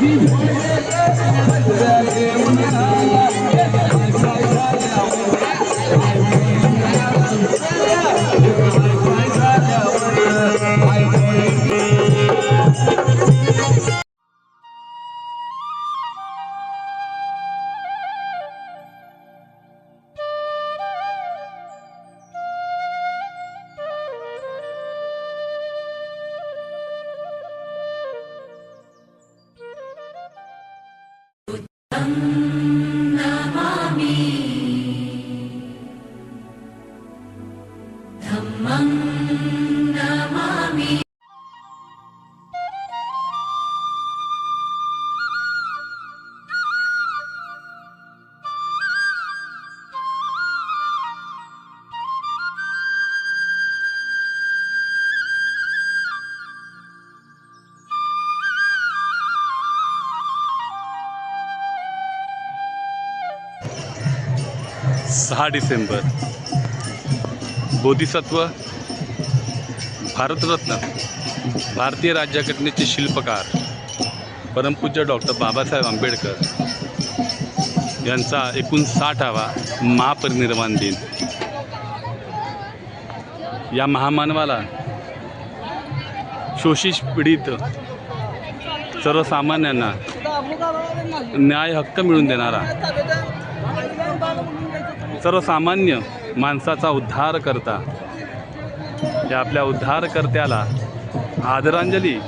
filho. Amen. सहा डिसेंबर. बोधिसत्व भारतरत्न भारतीय राज्यघटनेचे शिल्पकार परमपूज्य डॉक्टर बाबासाहेब आंबेडकर यांचा एकोणसाठावा महापरिनिर्वाण दिन. या महामानवाला शोषित पीडित सर्वसामान्यांना न्याय हक्क मिळवून देणारा सर्वसामान्य माणसाचा उद्धार करता. या आपल्या उद्धारकर्त्याला आदरांजली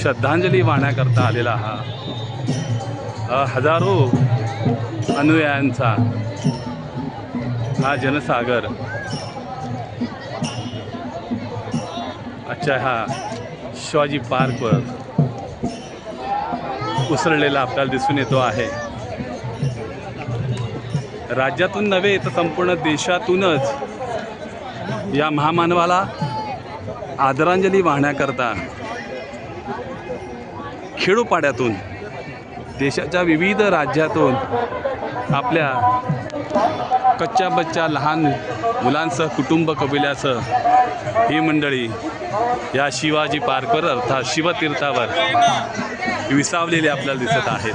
श्रद्धांजली वाहण्याकरता आलेला हा हजारो अनुयायांचा हा जनसागर. आजच्या हा शिवाजी पार्कवर उसळलेला आपल्याला दिसून येतो आहे. राज्यातून नव्हे तर संपूर्ण देशातूनच या महामानवाला आदरांजली वाहण्याकरता खेडोपाड्यातून देशाच्या विविध राज्यातून आपल्या कच्च्या बच्च्या लहान मुलांसह कुटुंब कबिल्यासह ही मंडळी या शिवाजी पार्कवर अर्थात शिवतीर्थावर विसावलेली आपल्याला दिसत आहेत.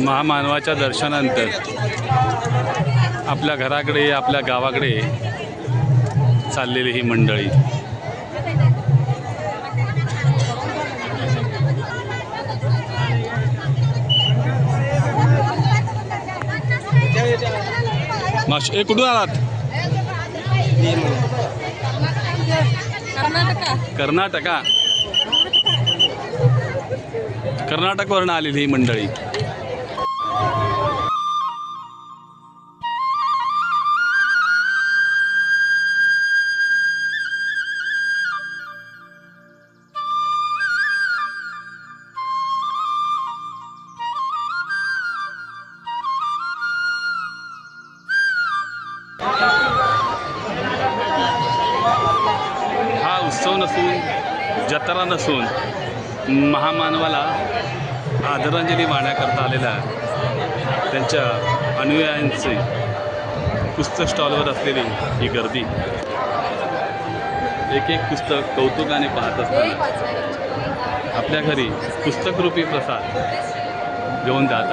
महामानवाच्या दर्शनानंतर आपल्या घराकडे आपल्या गावाकडे चाललेली ही मंडळी. माश ए कुठून आलात? कर्नाटका. कर्नाटका कर्नाटकवरून आलेली ही मंडळी. हा उत्सव नसून जत्रा नसून महामानवाला आदरांजली वाहण्याकरता आलेला त्यांच्या अनुयायांचे पुस्तक स्टॉलवर असलेली ही गर्दी. एक एक पुस्तक कौतुकाने पाहत असताना आपल्या घरी पुस्तकरूपी प्रसाद घेऊन जात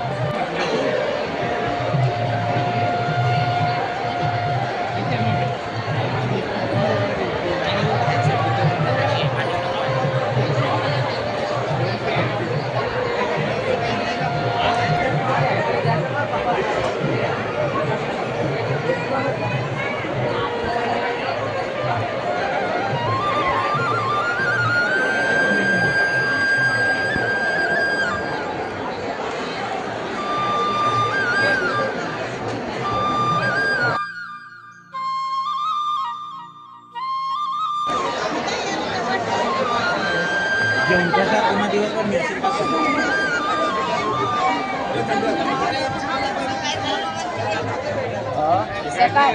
拜拜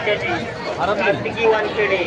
आहेत कार्तिकी वानखेडे.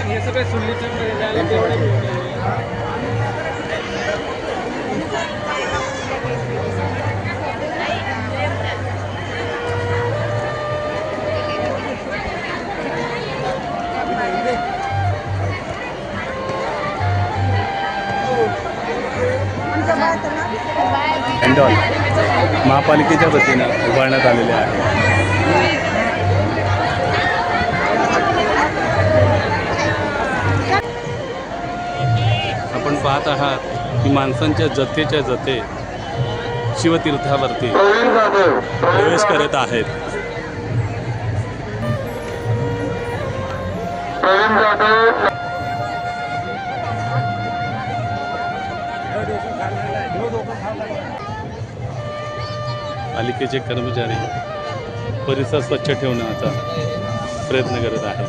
हे सगळे सुल्लीचे झाले तेवढे पॅन्डॉल महापालिकेच्या वतीनं उभारण्यात आलेले आहे. आपण पाहत आहात की माणसांच्या जथेच्या जथे शिवतीर्थावरती प्रवेश करत आहेत. पालिकेचे कर्मचारी परिसर स्वच्छ ठेवण्याचा प्रयत्न करत आहेत.